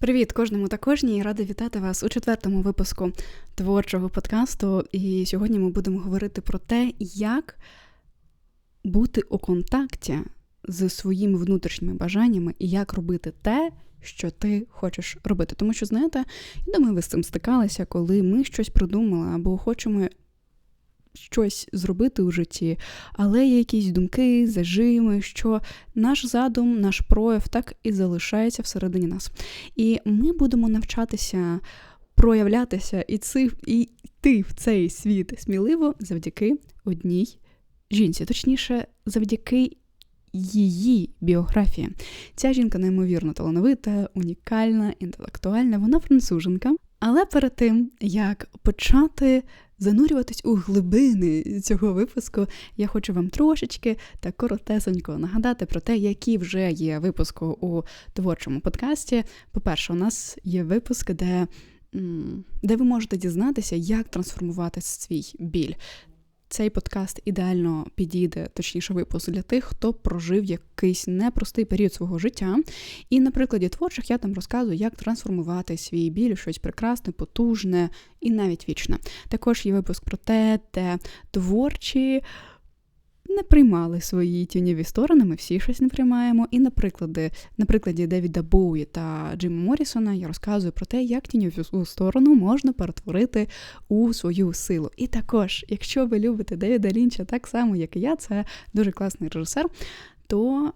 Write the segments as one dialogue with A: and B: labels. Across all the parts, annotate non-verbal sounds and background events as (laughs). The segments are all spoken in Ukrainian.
A: Привіт кожному та кожній. Рада вітати вас у четвертому випуску творчого подкасту. І сьогодні ми будемо говорити про те, як бути у контакті з своїми внутрішніми бажаннями і як робити те, що ти хочеш робити. Тому що, знаєте, я думаю, ви з цим стикалися, коли ми щось придумали або хочемо щось зробити у житті, але є якісь думки, зажими, що наш задум, наш прояв так і залишається всередині нас. І ми будемо навчатися проявлятися і ци, і йти в цей світ сміливо завдяки одній жінці, точніше, завдяки. Її біографії. Ця жінка неймовірно талановита, унікальна, інтелектуальна, вона француженка. Але перед тим, як почати занурюватись у глибини цього випуску, я хочу вам трошечки та коротесенько нагадати про те, які вже є випуски у творчому подкасті. По-перше, у нас є випуск, де. Де ви можете дізнатися, як трансформувати свій біль. Цей подкаст ідеально підійде, точніше, випуск для тих, хто прожив якийсь непростий період свого життя. І на прикладі творчих я там розказую, як трансформувати свій біль, щось прекрасне, потужне і навіть вічне. Також є випуск про те, де творчі не приймали свої тіньові сторони, ми всі щось не приймаємо. І на прикладі, на прикладі Девіда Боуї та Джима Моррісона я розказую про те, як тіньову сторону можна перетворити у свою силу. І також, якщо ви любите Девіда Лінча так само, як і я, це дуже класний режисер, то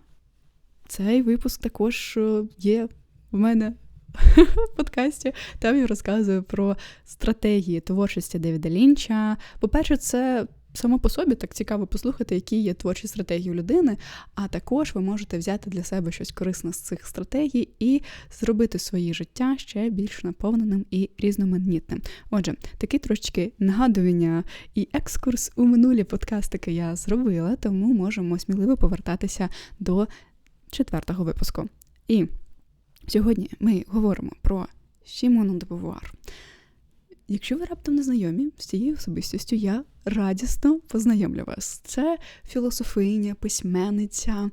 A: цей випуск також е, є в мене. (laughs) В подкасті там я розказую про стратегії творчості Девіда Лінча. По-перше, це само по собі так цікаво послухати, які є творчі стратегії у людини, а також ви можете взяти для себе щось корисне з цих стратегій і зробити своє життя ще більш наповненим і різноманітним. Отже, такі трошечки нагадування і екскурс у минулі подкастики я зробила, тому можемо сміливо повертатися до четвертого випуску. І сьогодні ми говоримо про Сімону де Бувуар. Якщо ви раптом не знайомі з цією особистістю, я радісно познайомлю вас. Це філософиня, письменниця.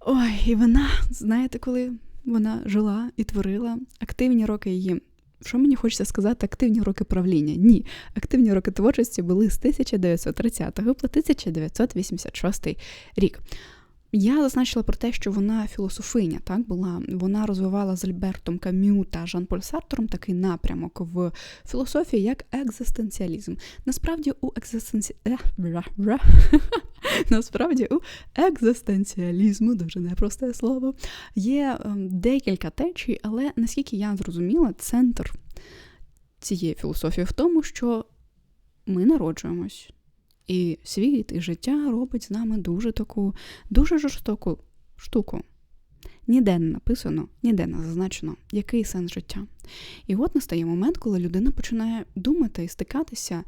A: Ой, і вона, знаєте, коли вона жила і творила активні роки її. Що мені хочеться сказати, активні роки правління? Ні, активні роки творчості були з 1930 по 1986 рік. Я зазначила про те, що вона філософиня, так була. Вона розвивала з Альбертом Кам'ю та Жан-Поль Сартором такий напрямок в філософії, як екзистенціалізм. Насправді у екзистенці... Е, (laughs) Насправді у екзистенціалізму, дуже непросте слово, є ем, декілька течій, але наскільки я зрозуміла, центр цієї філософії в тому, що ми народжуємось. І світ, і життя робить з нами дуже таку, дуже жорстоку штуку. Ніде не написано, ніде не зазначено, який сенс життя. І от настає момент, коли людина починає думати і стикатися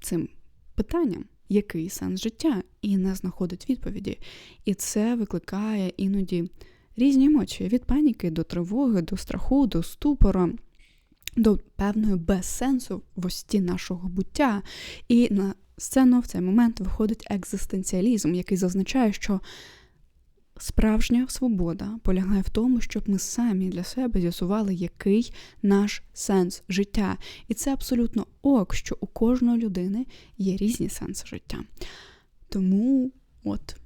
A: цим питанням, який сенс життя, і не знаходить відповіді. І це викликає іноді різні емоції: від паніки до тривоги, до страху, до ступора. До певної безсенсовості нашого буття. І на сцену в цей момент виходить екзистенціалізм, який зазначає, що справжня свобода полягає в тому, щоб ми самі для себе з'ясували, який наш сенс життя. І це абсолютно ок, що у кожної людини є різні сенси життя. Тому от.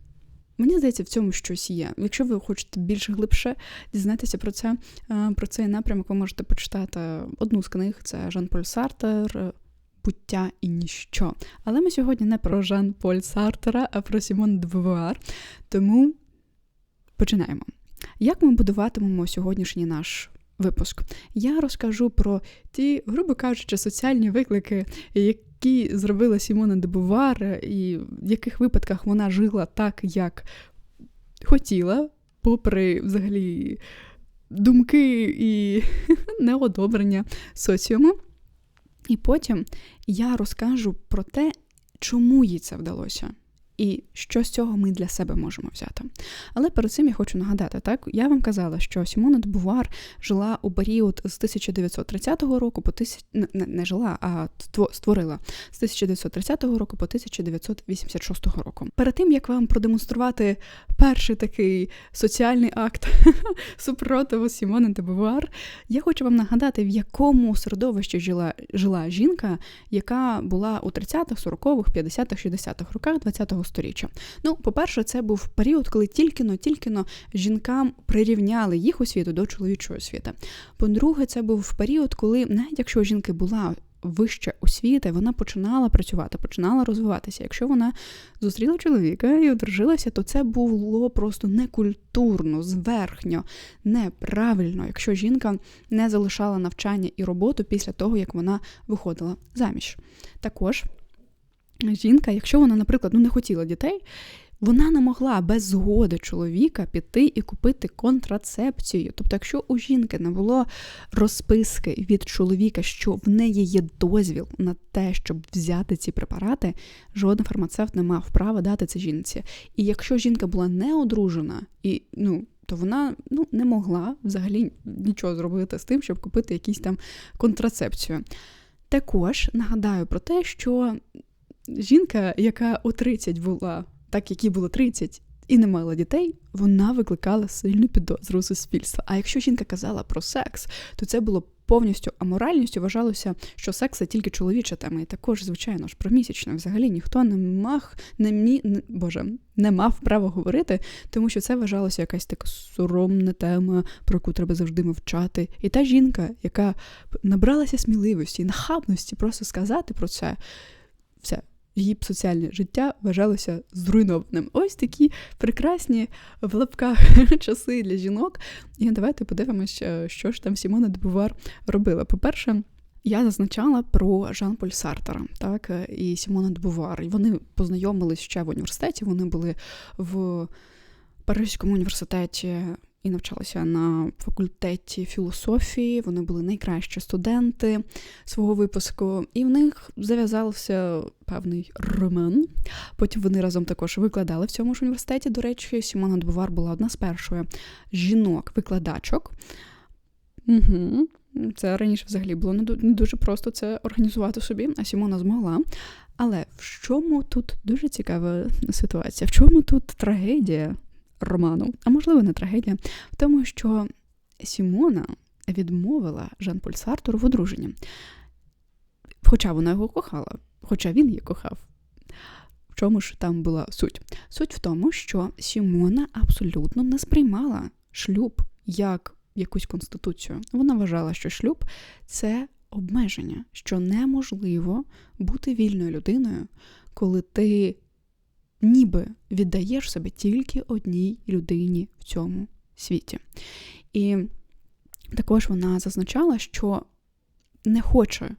A: Мені здається, в цьому щось є. Якщо ви хочете більш глибше дізнатися про це, е, про цей напрямок, ви можете почитати одну з книг: це Жан-Поль Сартер буття і ніщо. Але ми сьогодні не про Жан Поль Сартера, а про Сімон Двуар. Тому починаємо. Як ми будуватимемо сьогоднішній наш випуск? Я розкажу про ті, грубо кажучи, соціальні виклики, які зробила Сімона Дебувар, і в яких випадках вона жила так, як хотіла, попри взагалі думки і (laughs) неодобрення соціуму. І потім я розкажу про те, чому їй це вдалося і що з цього ми для себе можемо взяти. Але перед цим я хочу нагадати, так я вам казала, що Сімона Бувар жила у період з 1930 року по тисяч не, не жила, а створила з 1930 року по 1986 року. Перед тим як вам продемонструвати перший такий соціальний акт (laughs) супротиву Сімони де Бувар, я хочу вам нагадати, в якому середовищі жила жила жінка, яка була у 30-х, 40-х, 50-х, 60-х роках 20-го сторіччя. Ну, по-перше, це був період, коли тільки-но, тільки-но жінкам прирівняли їх освіту до чоловічої освіти. По-друге, це був період, коли навіть якщо жінки була. Вища освіта, вона починала працювати, починала розвиватися. Якщо вона зустріла чоловіка і одружилася, то це було просто некультурно, зверхньо, неправильно, якщо жінка не залишала навчання і роботу після того, як вона виходила заміж. Також жінка, якщо вона, наприклад, ну не хотіла дітей, вона не могла без згоди чоловіка піти і купити контрацепцію. Тобто, якщо у жінки не було розписки від чоловіка, що в неї є дозвіл на те, щоб взяти ці препарати, жоден фармацевт не мав права дати це жінці. І якщо жінка була не одружена і ну. То вона ну, не могла взагалі нічого зробити з тим, щоб купити якісь там контрацепцію. Також нагадаю про те, що жінка, яка у 30 була, так як їй було 30, і не мала дітей, вона викликала сильну підозру суспільства. А якщо жінка казала про секс, то це було повністю аморальністю. Вважалося, що секс це тільки чоловіча тема. І також, звичайно ж, про місячне взагалі ніхто не мав не мі боже, не мав права говорити, тому що це вважалося якась така соромна тема, про яку треба завжди мовчати. І та жінка, яка набралася сміливості нахабності просто сказати про це, все її б соціальне життя вважалося зруйнованим. Ось такі прекрасні в лапках (laughs) часи для жінок. І давайте подивимося, що ж там Сімона Дебувар робила. По-перше, я зазначала про Жан-Поль Сартера, так, і Сімона Дебувар. Вони познайомились ще в університеті. Вони були в Паризькому університеті і навчалися на факультеті філософії. Вони були найкращі студенти свого випуску, і в них зав'язався певний роман. Потім вони разом також викладали в цьому ж університеті. До речі, Сімона Дбувар була одна з перших жінок-викладачок. Угу. Це раніше взагалі було не дуже просто це організувати собі, а Сімона змогла. Але в чому тут дуже цікава ситуація? В чому тут трагедія? Роману, а можливо, не трагедія, в тому, що Сімона відмовила Жан-Поль Сартуру в одруженні. Хоча вона його кохала, хоча він її кохав. В чому ж там була суть? Суть в тому, що Сімона абсолютно не сприймала шлюб як якусь конституцію. Вона вважала, що шлюб це обмеження, що неможливо бути вільною людиною, коли ти ніби віддаєш себе тільки одній людині в цьому світі. І також вона зазначала, що не хоче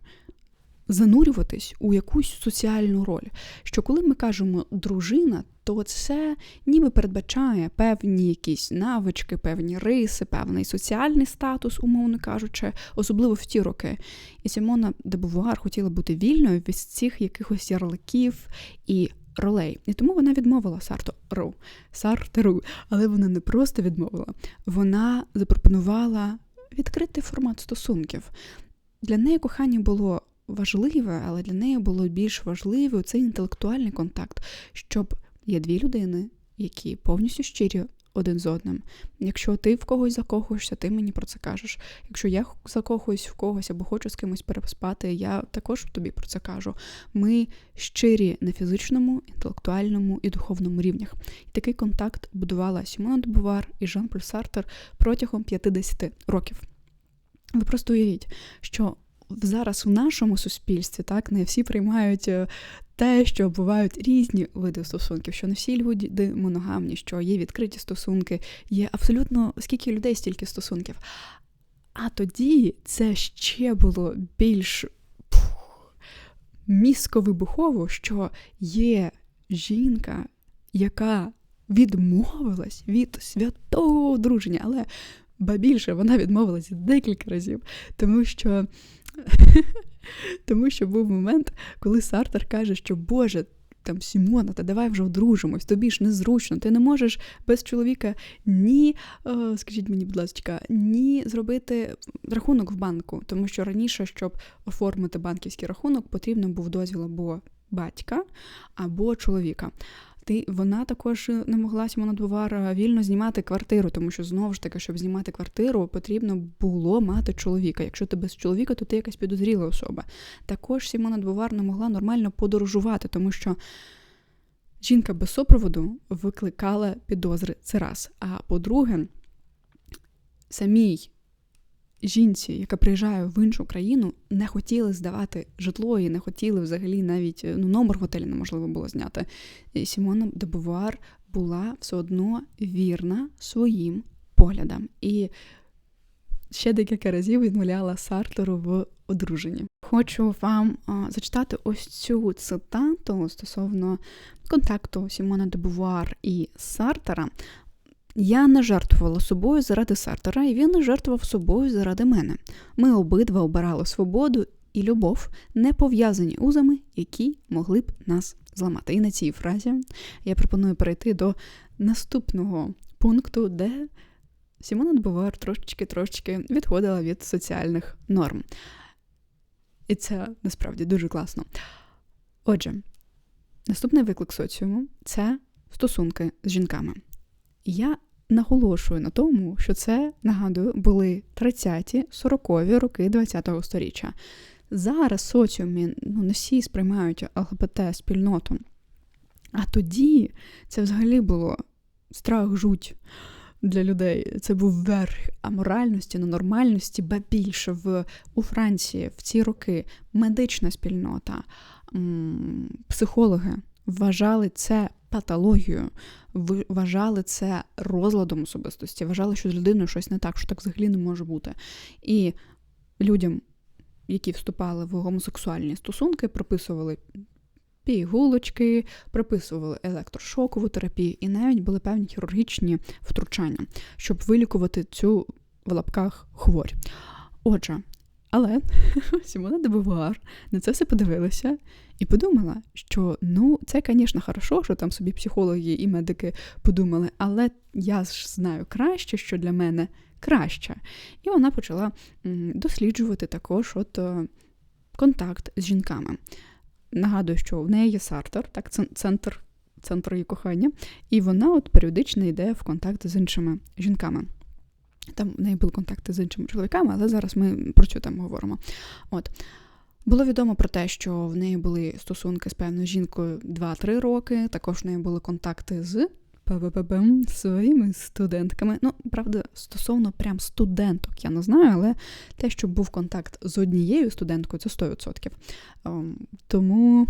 A: занурюватись у якусь соціальну роль. Що коли ми кажемо дружина, то це ніби передбачає певні якісь навички, певні риси, певний соціальний статус, умовно кажучи, особливо в ті роки. І Сімона Дебувар хотіла бути вільною від цих якихось ярликів і ролей. І тому вона відмовила Сартору, Сартеру, але вона не просто відмовила, вона запропонувала відкрити формат стосунків. Для неї кохання було важливе, але для неї було більш важливе цей інтелектуальний контакт, щоб є дві людини, які повністю щирі один з одним. Якщо ти в когось закохуєшся, ти мені про це кажеш. Якщо я закохуюсь в когось або хочу з кимось переспати, я також тобі про це кажу. Ми щирі на фізичному, інтелектуальному і духовному рівнях. І такий контакт будувала Сімона Дебувар і Жан-Поль Сартер протягом 50 років. Ви просто уявіть, що зараз в нашому суспільстві так не всі приймають е, те, що бувають різні види стосунків, що не всі люди моногамні, що є відкриті стосунки, є абсолютно скільки людей, стільки стосунків. А тоді це ще було більш мізковибухово, що є жінка, яка відмовилась від святого одруження, але ба більше вона відмовилась декілька разів, тому що (laughs) тому що був момент, коли Сартер каже, що Боже, там Сімона, та давай вже одружимось, тобі ж незручно. Ти не можеш без чоловіка ні, е, скажіть мені, будь ласка, ні зробити рахунок в банку, тому що раніше, щоб оформити банківський рахунок, потрібно був дозвіл або батька або чоловіка. Ти вона також не могла Сімона Двовар вільно знімати квартиру, тому що знову ж таки, щоб знімати квартиру, потрібно було мати чоловіка. Якщо ти без чоловіка, то ти якась підозріла особа. Також Сімона Двовар не могла нормально подорожувати, тому що. Жінка без супроводу викликала підозри це раз. А по-друге, самій жінці, яка приїжджає в іншу країну, не хотіли здавати житло і не хотіли взагалі навіть ну, номер готелі неможливо було зняти. І Сімона Дебувар була все одно вірна своїм поглядам. І ще декілька разів відмовляла Сартору в одруженні. Хочу вам зачитати ось цю цитату стосовно контакту Сімона Дебувар і Сартера. Я не жертвувала собою заради Сартера, і він не жертвував собою заради мене. Ми обидва обирали свободу і любов, не пов'язані узами, які могли б нас зламати. І на цій фразі я пропоную перейти до наступного пункту, де Сімона Дебовар трошечки-трошечки відходила від соціальних норм. І це насправді дуже класно. Отже, наступний виклик соціуму це стосунки з жінками. Я наголошую на тому, що це, нагадую, були 30-ті, 40-ві роки ХХ століття. Зараз соціумі ну, не всі сприймають ЛГБТ-спільноту. А тоді це взагалі було страх жуть для людей. Це був верх аморальності, ненормальності, ба більше в, у Франції в ці роки медична спільнота, психологи вважали це патологією, вважали це розладом особистості, вважали, що з людиною щось не так, що так взагалі не може бути. І людям, які вступали в гомосексуальні стосунки, прописували пігулочки, приписували електрошокову терапію, і навіть були певні хірургічні втручання, щоб вилікувати цю в лапках хворь. Отже, але (laughs) Сімона Дебувар на це все подивилася і подумала, що ну, це, звісно, хорошо, що там собі психологи і медики подумали, але я ж знаю краще, що для мене краще. І вона почала досліджувати також от е, контакт з жінками. Нагадую, що в неї є Сартер, так, центр центр її кохання, і вона от періодично йде в контакт з іншими жінками. Там в неї були контакти з іншими чоловіками, але зараз ми про цю тему говоримо. От. Було відомо про те, що в неї були стосунки з певною жінкою 2-3 роки, також в неї були контакти з своїми студентками. Ну, правда, стосовно прям студенток, я не знаю, але те, що був контакт з однією студенткою, це 100%. Ем, тому,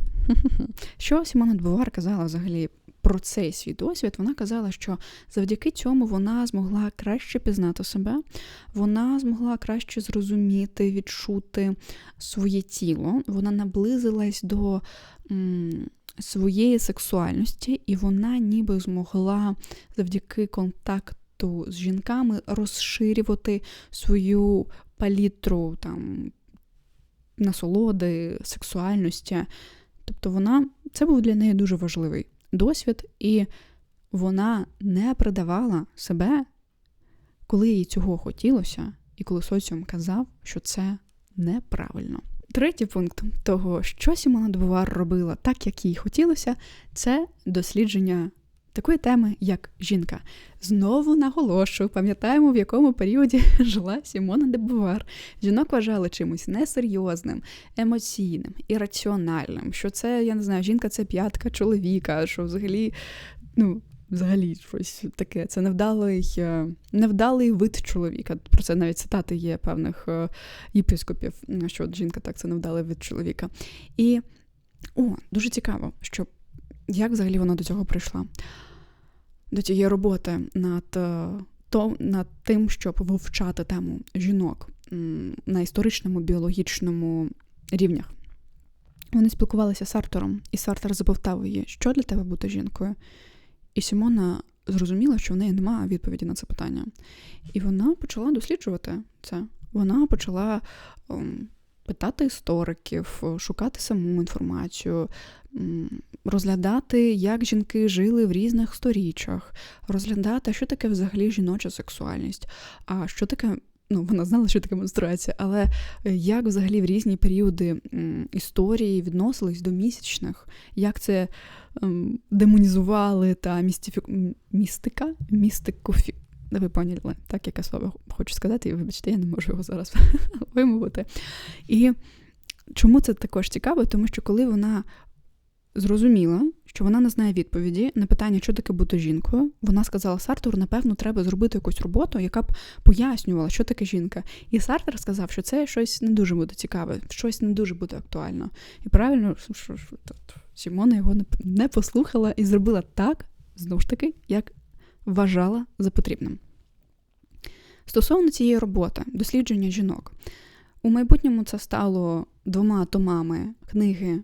A: (laughs) що Сімона Двовар казала взагалі про цей свій досвід, вона казала, що завдяки цьому вона змогла краще пізнати себе, вона змогла краще зрозуміти, відчути своє тіло, вона наблизилась до своєї сексуальності, і вона ніби змогла завдяки контакту з жінками розширювати свою палітру там, насолоди, сексуальності. Тобто вона це був для неї дуже важливий досвід, і вона не продавала себе, коли їй цього хотілося, і коли соціум казав, що це неправильно. Третій пункт того, що Сімона Двовар робила так, як їй хотілося, це дослідження такої теми, як жінка. Знову наголошую, пам'ятаємо, в якому періоді (laughs) жила Сімона Дебувар. Жінок вважали чимось несерйозним, емоційним, ірраціональним. Що це, я не знаю, жінка це п'ятка чоловіка, що взагалі, ну. Взагалі, щось таке. Це невдалий е, невдалий вид чоловіка. Про це навіть цитати є певних е, єпископів, що от жінка так це невдалий вид чоловіка. І о, дуже цікаво, що як взагалі вона до цього прийшла до цієї роботи над е, то, над тим, щоб вивчати тему жінок на історичному біологічному рівнях. Вони спілкувалися з Сартором, і Сартер запитав її, що для тебе бути жінкою. І Сімона зрозуміла, що в неї немає відповіді на це питання. І вона почала досліджувати це. Вона почала питати істориків, шукати саму інформацію, розглядати, як жінки жили в різних сторіччях, розглядати, що таке взагалі жіноча сексуальність, а що таке. Ну, вона знала, що таке менструація, але як взагалі в різні періоди історії відносились до місячних, як це ем, демонізували та містифі... містика, містикофі... Ви поняли, так яке слово хочу сказати, і вибачте, я не можу його зараз (laughs) вимовити. І чому це також цікаво? Тому що коли вона зрозуміла, що вона не знає відповіді на питання, що таке бути жінкою, вона сказала Сартору, напевно, треба зробити якусь роботу, яка б пояснювала, що таке жінка. І Сартер сказав, що це щось не дуже буде цікаве, щось не дуже буде актуально. І правильно, що Сімона його не послухала і зробила так, знову ж таки, як вважала за потрібним. Стосовно цієї роботи, дослідження жінок, у майбутньому це стало двома томами книги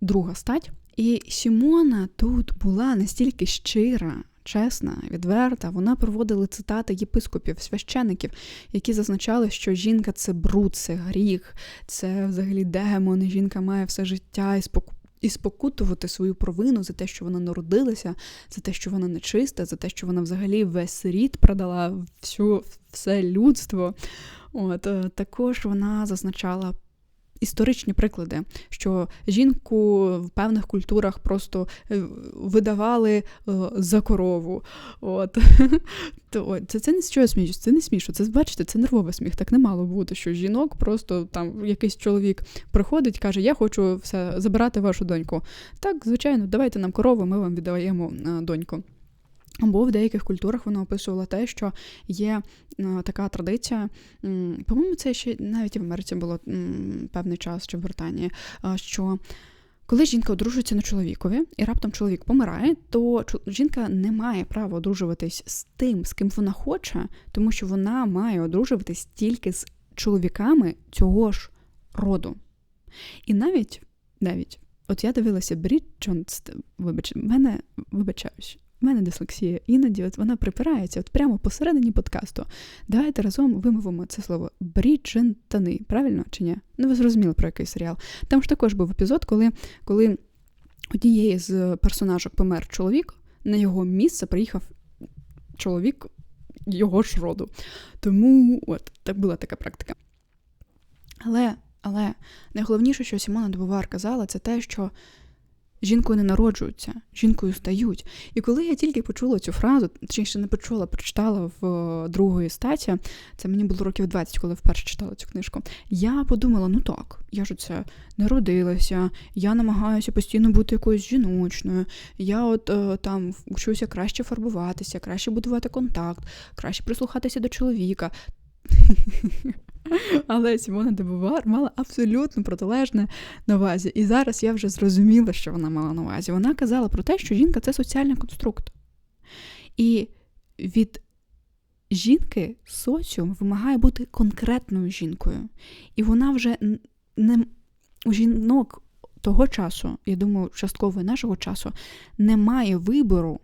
A: Друга стать. І Сімона тут була настільки щира, чесна, відверта. Вона проводила цитати єпископів, священиків, які зазначали, що жінка це бруд, це гріх, це взагалі демон, жінка має все життя і спокій і спокутувати свою провину за те, що вона народилася, за те, що вона нечиста, за те, що вона взагалі весь рід продала всю, все людство. От е, Також вона зазначала історичні приклади, що жінку в певних культурах просто е, видавали е, за корову. От. (laughs) Це це не що я сміюсь, це не смішно. Це бачите, це нервовий сміх. Так не мало бути, що жінок просто там якийсь чоловік приходить, каже: Я хочу все забирати вашу доньку. Так, звичайно, давайте нам корову, ми вам віддаємо е, доньку. Або в деяких культурах вона описувала те, що є е, така традиція. По-моєму, це ще навіть в Америці було певний час чи в Британії, що коли жінка одружується на чоловікові і раптом чоловік помирає, то жінка не має права одружуватись з тим, з ким вона хоче, тому що вона має одружуватись тільки з чоловіками цього ж роду. І навіть навіть, от я дивилася Бріджон, вибач, мене вибачаюсь. У мене дислексія, іноді от вона припирається от прямо посередині подкасту. Давайте разом вимовимо це слово Бріджентани. Правильно чи ні? Ну, ви зрозуміли про який серіал. Там ж також був епізод, коли коли однієї з персонажок помер чоловік, на його місце приїхав чоловік його ж роду. Тому от так була така практика. Але але найголовніше, що Сімона Добувар казала, це те, що Жінкою не народжуються, жінкою стають. І коли я тільки почула цю фразу, точніше не почула, прочитала в е, другої статі, це мені було років 20, коли вперше читала цю книжку. Я подумала: ну так, я ж це не родилася, я намагаюся постійно бути якоюсь жіночною. Я от е, там вчуся краще фарбуватися, краще будувати контакт, краще прислухатися до чоловіка. (laughs) Але Сімона Дебувар мала абсолютно протилежне на увазі. І зараз я вже зрозуміла, що вона мала на увазі. Вона казала про те, що жінка це соціальний конструкт. І від жінки соціум вимагає бути конкретною жінкою. І вона вже не у жінок того часу, я думаю, частково нашого часу, немає вибору,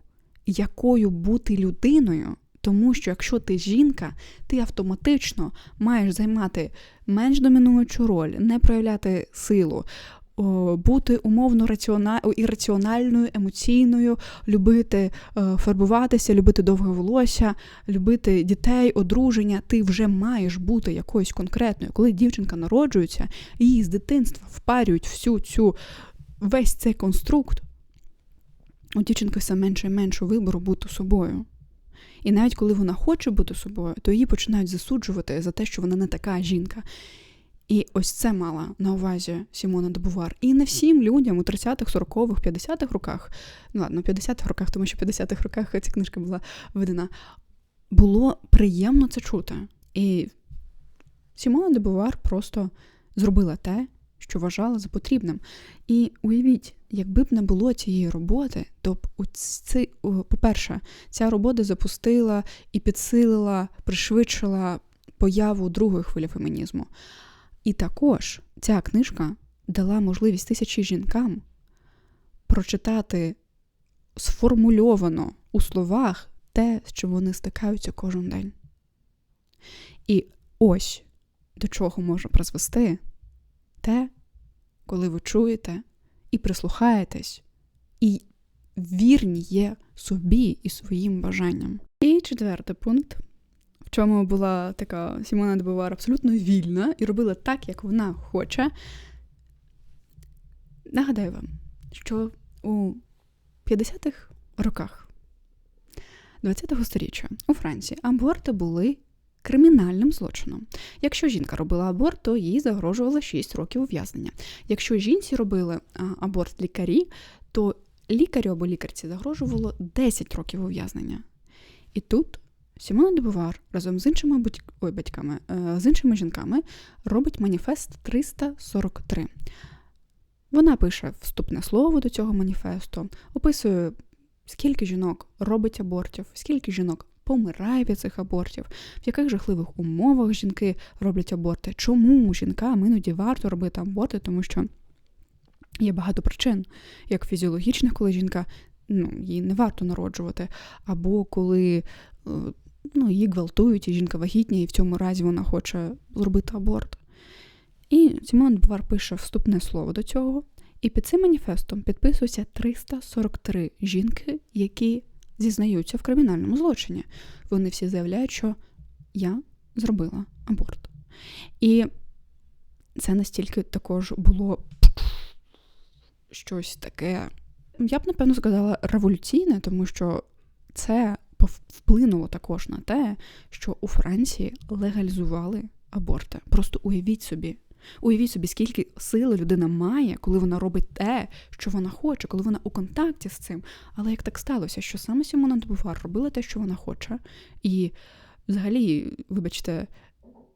A: якою бути людиною. Тому що якщо ти жінка, ти автоматично маєш займати менш домінуючу роль, не проявляти силу, бути умовно ірраціональною, емоційною, любити е, фарбуватися, любити довге волосся, любити дітей, одруження. Ти вже маєш бути якоюсь конкретною. Коли дівчинка народжується, її з дитинства впарюють всю цю весь цей конструкт. У дівчинки все менше і менше вибору бути собою. І навіть коли вона хоче бути собою, то її починають засуджувати за те, що вона не така жінка. І ось це мала на увазі Сімона Добувар. І не всім людям у 30-х, 40-х, 50-х роках, ну ладно, 50-х роках, тому що в 50-х роках ця книжка була видана, було приємно це чути. І Сімона Добувар просто зробила те, що вважала за потрібним. І уявіть, якби б не було цієї роботи, то б ці, по-перше, ця робота запустила і підсилила, пришвидшила появу другої хвилі фемінізму. І також ця книжка дала можливість тисячі жінкам прочитати сформульовано у словах те, з чим вони стикаються кожен день. І ось до чого можу призвести те, коли ви чуєте і прислухаєтесь, і вірні є собі і своїм бажанням. І четвертий пункт, в чому була така Сімона Дебовар абсолютно вільна і робила так, як вона хоче. Нагадаю вам, що у 50-х роках 20-го сторіччя у Франції аборти були кримінальним злочином. Якщо жінка робила аборт, то їй загрожувало 6 років ув'язнення. Якщо жінці робили аборт лікарі, то лікарю або лікарці загрожувало 10 років ув'язнення. І тут Сімона Дебувар разом з іншими. Ой, батьками, е, з іншими жінками робить маніфест 343. Вона пише вступне слово до цього маніфесту, описує, скільки жінок робить абортів, скільки жінок помирає від цих абортів, в яких жахливих умовах жінки роблять аборти, чому жінкам іноді варто робити аборти, тому що є багато причин, як фізіологічних, коли жінка ну, їй не варто народжувати, або коли е, ну, її гвалтують, і жінка вагітня, і в цьому разі вона хоче зробити аборт. І Сімон Бувар пише вступне слово до цього. І під цим маніфестом підписуються 343 жінки, які зізнаються в кримінальному злочині. Вони всі заявляють, що я зробила аборт. І це настільки також було щось таке, я б напевно сказала, революційне, тому що це вплинуло також на те, що у Франції легалізували аборти. Просто уявіть собі. Уявіть собі, скільки сили людина має, коли вона робить те, що вона хоче, коли вона у контакті з цим. Але як так сталося, що саме Сімона Дебуфар робила те, що вона хоче, і взагалі, вибачте,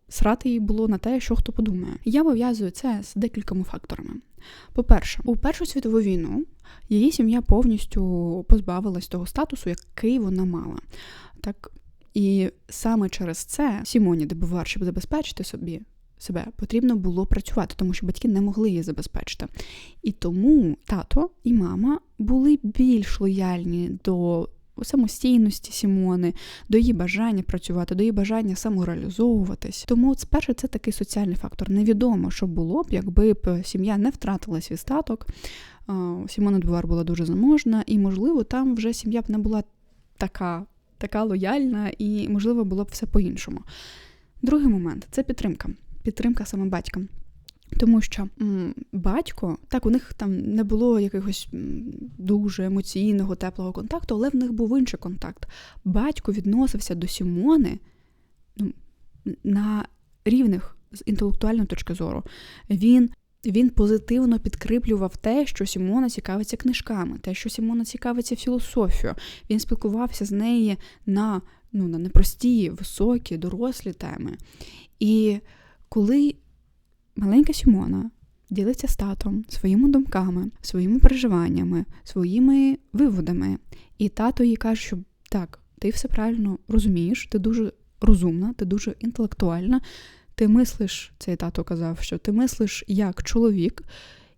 A: срати їй було на те, що хто подумає. Я пов'язую це з декількома факторами. По-перше, у Першу світову війну її сім'я повністю позбавилась того статусу, який вона мала. Так, І саме через це Сімоні Дебувар, щоб забезпечити собі себе, потрібно було працювати, тому що батьки не могли її забезпечити. І тому тато і мама були більш лояльні до самостійності Сімони, до її бажання працювати, до її бажання самореалізовуватись. Тому спершу це такий соціальний фактор. Невідомо, що було б, якби б сім'я не втратила свій статок. Сімона Двуар була дуже заможна, і, можливо, там вже сім'я б не була така, така лояльна, і, можливо, було б все по-іншому. Другий момент це підтримка. Підтримка саме батька. Тому що м, батько, так, у них там не було якогось дуже емоційного, теплого контакту, але в них був інший контакт. Батько відносився до Сімони ну, на рівних з інтелектуальної точки зору. Він він позитивно підкріплював те, що Сімона цікавиться книжками, те, що Сімона цікавиться філософією. Він спілкувався з нею на ну, на непрості, високі, дорослі теми. І коли маленька Сімона ділиться з татом своїми думками, своїми переживаннями, своїми виводами, і тато їй каже, що так, ти все правильно розумієш, ти дуже розумна, ти дуже інтелектуальна. Ти мислиш, цей тато казав, що ти мислиш як чоловік,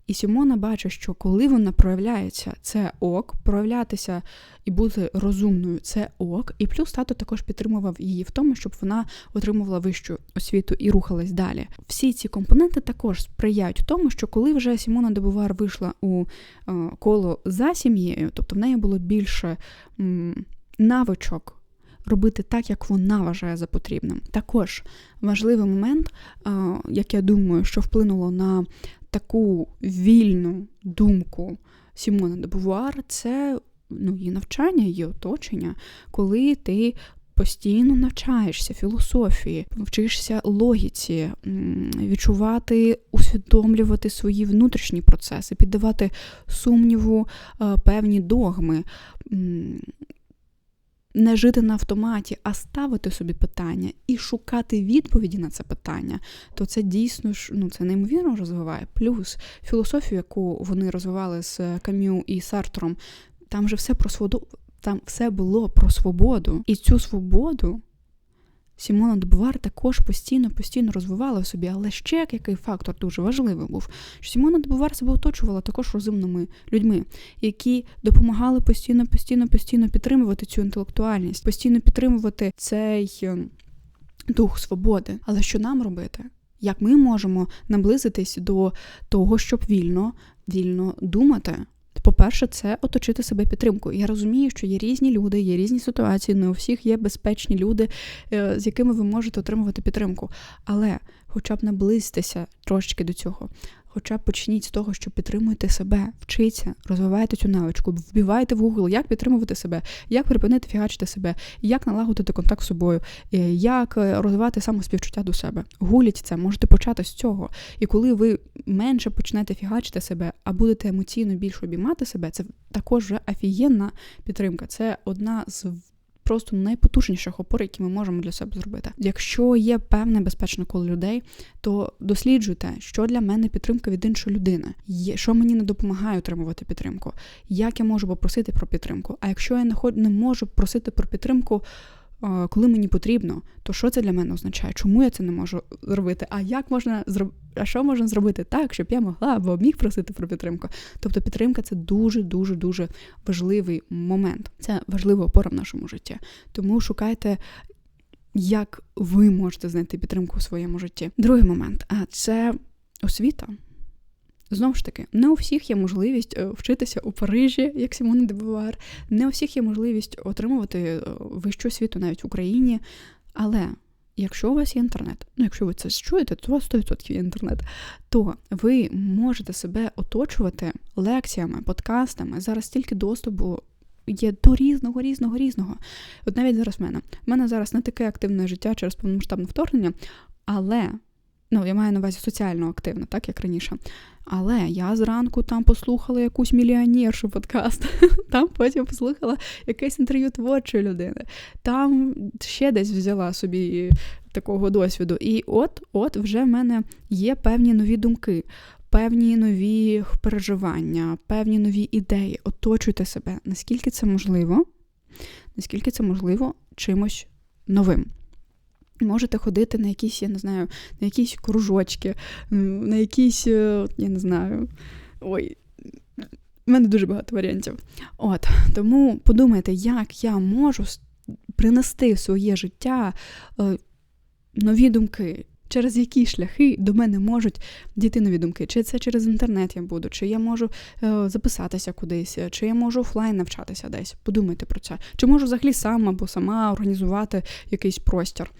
A: і Сімона бачить, що коли вона проявляється, це ок, проявлятися і бути розумною це ок. І плюс тато також підтримував її в тому, щоб вона отримувала вищу освіту і рухалась далі. Всі ці компоненти також сприяють тому, що коли вже Сімона Дебувар вийшла у е, коло за сім'єю, тобто в неї було більше навичок. Робити так, як вона вважає за потрібним. Також важливий момент, як я думаю, що вплинуло на таку вільну думку Сімона де Бувуар, це ну, її навчання, її оточення, коли ти. Постійно навчаєшся філософії, вчишся логіці, відчувати, усвідомлювати свої внутрішні процеси, піддавати сумніву певні догми, не жити на автоматі, а ставити собі питання і шукати відповіді на це питання, то це дійсно ж ну, це неймовірно розвиває. Плюс філософію, яку вони розвивали з Кам'ю і Сартром, там же все про свободу, там все було про свободу. І цю свободу Сімона Добувар також постійно-постійно розвивала в собі, але ще який фактор дуже важливий був, що Сімона Добувар себе оточувала також розумними людьми, які допомагали постійно, постійно, постійно підтримувати цю інтелектуальність, постійно підтримувати цей ем, дух свободи. Але що нам робити? як ми можемо наблизитись до того, щоб вільно, вільно думати. По-перше, це оточити себе підтримкою. Я розумію, що є різні люди, є різні ситуації, не у всіх є безпечні люди, е, з якими ви можете отримувати підтримку. Але хоча б наблизьтеся трошечки до цього. Хоча почніть з того, що підтримуйте себе, вчіться, розвивайте цю навичку, вбивайте в Google, як підтримувати себе, як припинити фігачити себе, як налагодити контакт з собою, е, як е, розвивати самоспівчуття до себе. Гуліть це, можете почати з цього. І коли ви менше почнете фігачити себе, а будете емоційно більше обіймати себе, це також вже офігенна підтримка. Це одна з просто найпотужніших опор, які ми можемо для себе зробити. Якщо є певне безпечне коло людей, то досліджуйте, що для мене підтримка від іншої людини, що мені не допомагає отримувати підтримку, як я можу попросити про підтримку. А якщо я не можу просити про підтримку коли мені потрібно, то що це для мене означає? Чому я це не можу зробити? А як можна зроб... а що можна зробити так, щоб я могла або міг просити про підтримку? Тобто підтримка це дуже дуже дуже важливий момент. Це важлива опора в нашому житті. Тому шукайте. Як ви можете знайти підтримку в своєму житті? Другий момент це освіта. Знову ж таки, не у всіх є можливість е, вчитися у Парижі, як Сімона де Бувар, не у всіх є можливість отримувати е, вищу освіту навіть в Україні. Але якщо у вас є інтернет, ну якщо ви це чуєте, то у вас 100% є інтернет, то ви можете себе оточувати лекціями, подкастами. Зараз стільки доступу. Є до різного, різного, різного. От навіть зараз в мене. У мене зараз не таке активне життя через повномасштабне вторгнення, але ну, я маю на увазі соціально активне, так як раніше. Але я зранку там послухала якусь мільйонершу подкаст, (laughs) там потім послухала якесь інтерв'ю творчої людини, там ще десь взяла собі такого досвіду. І от, от вже в мене є певні нові думки. Певні нові переживання, певні нові ідеї. Оточуйте себе, наскільки це можливо, наскільки це можливо чимось новим. Можете ходити на якісь, я не знаю, на якісь кружочки, на якісь, е, я не знаю. Ой, в мене дуже багато варіантів. От, Тому подумайте, як я можу принести в своє життя е, нові думки, через які шляхи до мене можуть дійти нові думки. Чи це через інтернет я буду, чи я можу е, записатися кудись, чи я можу офлайн навчатися десь. Подумайте про це. Чи можу взагалі сам або сама організувати якийсь простір.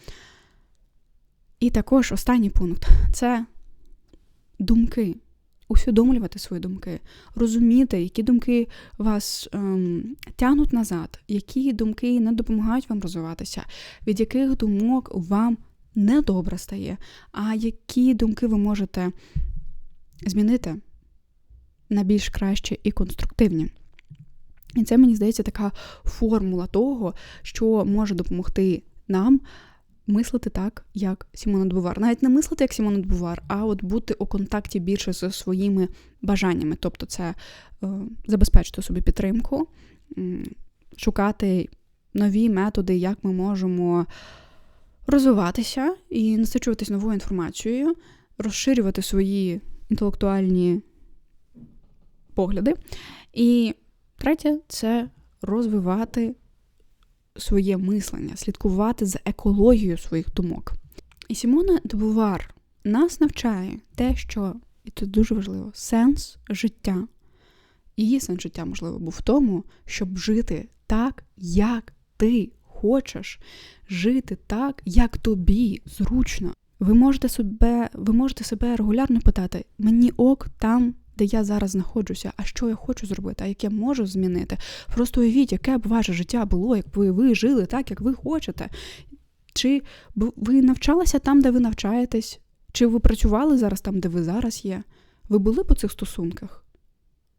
A: І також останній пункт це думки. Усвідомлювати свої думки, розуміти, які думки вас ем, тягнуть назад, які думки не допомагають вам розвиватися, від яких думок вам недобре стає, а які думки ви можете змінити на більш краще і конструктивні. І це, мені здається, така формула того, що може допомогти нам мислити так, як Сімона Дбувар. Навіть не мислити як Сімона Дбувар, а от бути у контакті більше зі своїми бажаннями. Тобто, це е, забезпечити собі підтримку, шукати нові методи, як ми можемо розвиватися і насичуватись новою інформацією, розширювати свої інтелектуальні погляди. І третє це розвивати своє мислення, слідкувати за екологією своїх думок. І Сімона Дебувар нас навчає те, що, і це дуже важливо, сенс життя. Її сенс життя, можливо, був в тому, щоб жити так, як ти хочеш, жити так, як тобі зручно. Ви можете себе, ви можете себе регулярно питати: мені ок там, де я зараз знаходжуся, а що я хочу зробити, а яке можу змінити. Просто уявіть, яке б ваше життя було, якби ви жили так, як ви хочете. Чи ви навчалися там, де ви навчаєтесь? Чи ви працювали зараз там, де ви зараз є? Ви були по цих стосунках?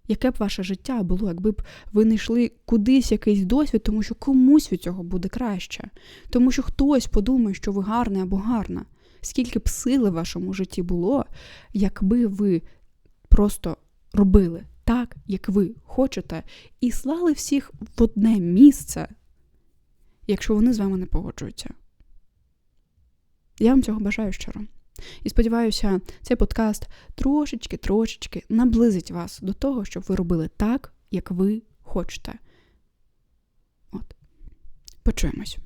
A: Яке б ваше життя було, якби б ви не йшли кудись якийсь досвід, тому що комусь від цього буде краще, тому що хтось подумає, що ви гарний або гарна. Скільки б сили в вашому житті було, якби ви просто робили так, як ви хочете, і слали всіх в одне місце, якщо вони з вами не погоджуються. Я вам цього бажаю щиро. І сподіваюся, цей подкаст трошечки-трошечки наблизить вас до того, щоб ви робили так, як ви хочете. От. Почуємось.